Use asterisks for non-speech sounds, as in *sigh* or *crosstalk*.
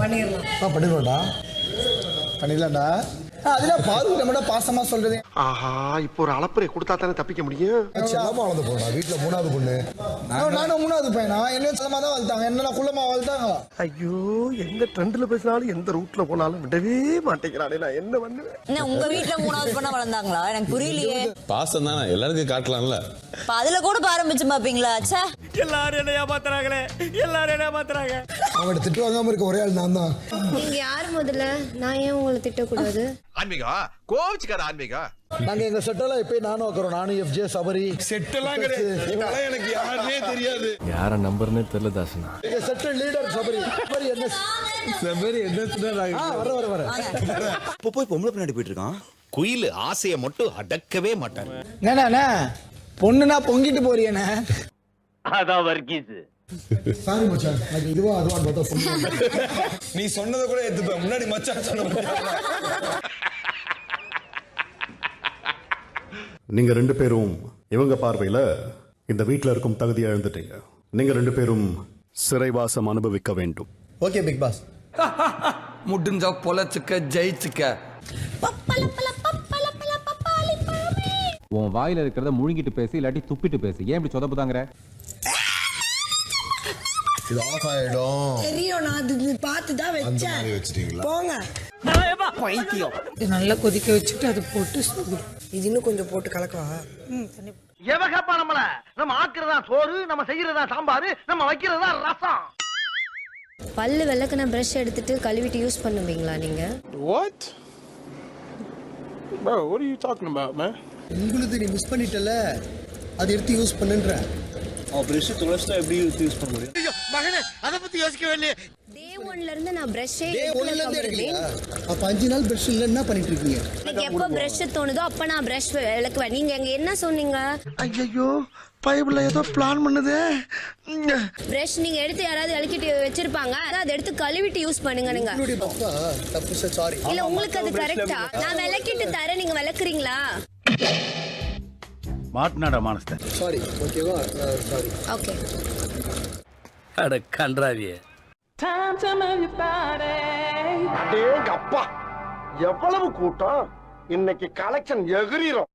பண்ணிடலாம். ஆ பண்ணிடுவோம்டா பண்ணிடலாம்டா. ஆ, அதெல்லாம் பாரு நம்மட பாசமா சொல்றது. ஆஹா இப்போ ஒரு அளப்பறை கொடுத்தா தானே தப்பிக்க முடியும்? செல்லமா வளர்ந்து போனா வீட்டுல மூணாவது பொண்ணு. நானும் மூணாவது பையனா? என்ன செல்லமா தான் வளர்த்தாங்க. என்ன குள்ளமா வளர்த்தாங்களா ஐயோ எந்த ட்ரெண்ட்ல பேசினாலும் எந்த ரூட்ல போனாலும் விடவே மாட்டேங்கிறானே நான் என்ன பண்ணுவேன்? என்ன உங்க வீட்ல மூணாவது பொண்ணா வளர்ந்தாங்களா? எனக்கு புரியலையே. பாசம் தானே எல்லாருக்கும் காட்டலாம்ல. அதுல கூட ஆரம்பிச்சு பாப்பீங்களா ச்சே. எல்லாரும் என்ன ஏமாத்துறாங்களே. எல்லாரும் என்ன ஏமாத்துறாங்க. அவங்கள்ட்ட திட்டு வாங்காம இருக்க ஒரே ஆள் நான் தான். நீங்க யார் முதல்ல? நான் ஏன் உங்களை திட்டக்கூடாது? ஆன்மீகா? கோவிச்சுக்காத ஆன்மீகா? நாங்க எங்க செட்டெல்லாம் எப்பயும் நானும் வைக்கிறோம் நானும் எஃப்ஜே சபரி. செட்டெல்லாம் கிடையாது. எனக்கு யாருன்னே தெரியாது. யார நம்பர்னே தெரியல தாசனா. எங்க செட்டு லீடர் சபரி. சபரி என்ன? சபரி என்ன வர வர வர. இப்போ போய் பொம்பளை பின்னாடி போயிட்டு இருக்கான். குயில் ஆசையை மட்டும் அடக்கவே மாட்டான் என்னண்ணா பொண்ணுனா பொங்கிட்டு போறியண்ணே அதான் வர்க்கீஸ் சாரி மச்சான். அது இதுவா பார்த்தா பொண்ணு நீ சொன்னதை கூட எடுத்துப்ப முன்னாடி மச்சான் சொன்ன நீங்க ரெண்டு பேரும் இவங்க பார்வையில இந்த வீட்ல இருக்கும் தகுதியை இழந்துட்டீங்க. நீங்க ரெண்டு பேரும் சிறைவாசம் அனுபவிக்க வேண்டும். Okay big pass. *laughs* முடிஞ்சா பொழைச்சுக்க ஜெயிச்சுக்க. உன் வாயில இருக்கிறத முழுங்கிட்டு பேசு இல்லாட்டி துப்பிட்டு பேசு. ஏன் இப்படி சொதப்புதாங்கிற இது ஆஃப் ஆயிடும். தெரியும் நான் அது பார்த்து தான் வச்சேன். வச்சிட்டீங்களா? போங்க. இது நல்லா கொதிக்க வச்சுட்டு அதை போட்டு. இது இன்னும் கொஞ்சம் போட்டு கலக்கவா ம் நம்மள? நம்ம ஆக்குறதா சோறு நம்ம செய்யறதா சாம்பார் நம்ம வைக்கிறதா ரசம். பல்லு விளக்குன பிரஷ் எடுத்துட்டு கழுவிட்டு யூஸ் பண்ணுவீங்களா நீங்க? What? Bro, what are you talking about, man? உங்களுக்கு நீ மிஸ் பண்ணிட்டல அது எடுத்து யூஸ் பண்ணுன்ற. மகனே அதை பத்தி யோசிக்கவே இல்லையே. ஒன்ல இருந்து நான் பிரஷ்ஷே டே ஒன்ல இருந்து எடுக்கலையா? அப்ப அஞ்சு நாள் பிரஷ் இல்ல என்ன பண்ணிட்டு இருக்கீங்க எனக்கு எப்போ பிரஷ் தோணுதோ அப்ப நான் பிரஷ் விளக்குவேன். நீங்க எங்க என்ன சொன்னீங்க? ஐயோ பைபிள்ல ஏதோ பிளான் பண்ணுதே. பிரஷ் நீங்க எடுத்து யாராவது விளக்கிட்டு வச்சிருப்பாங்க. அதான் அதை எடுத்து கழுவிட்டு யூஸ் பண்ணுங்க நீங்க. இல்ல உங்களுக்கு அது கரெக்டா நான் விளக்கிட்டு தரேன். நீங்க விளக்குறீங்களா? மாட்டினாடா மானஸ்தன். சாரி ஓகேவா சாரி ஓகே அட கன்றாவியே. அப்பா எவ்வளவு கூட்டம்? இன்னைக்கு கலெக்ஷன் எகிரிரும்.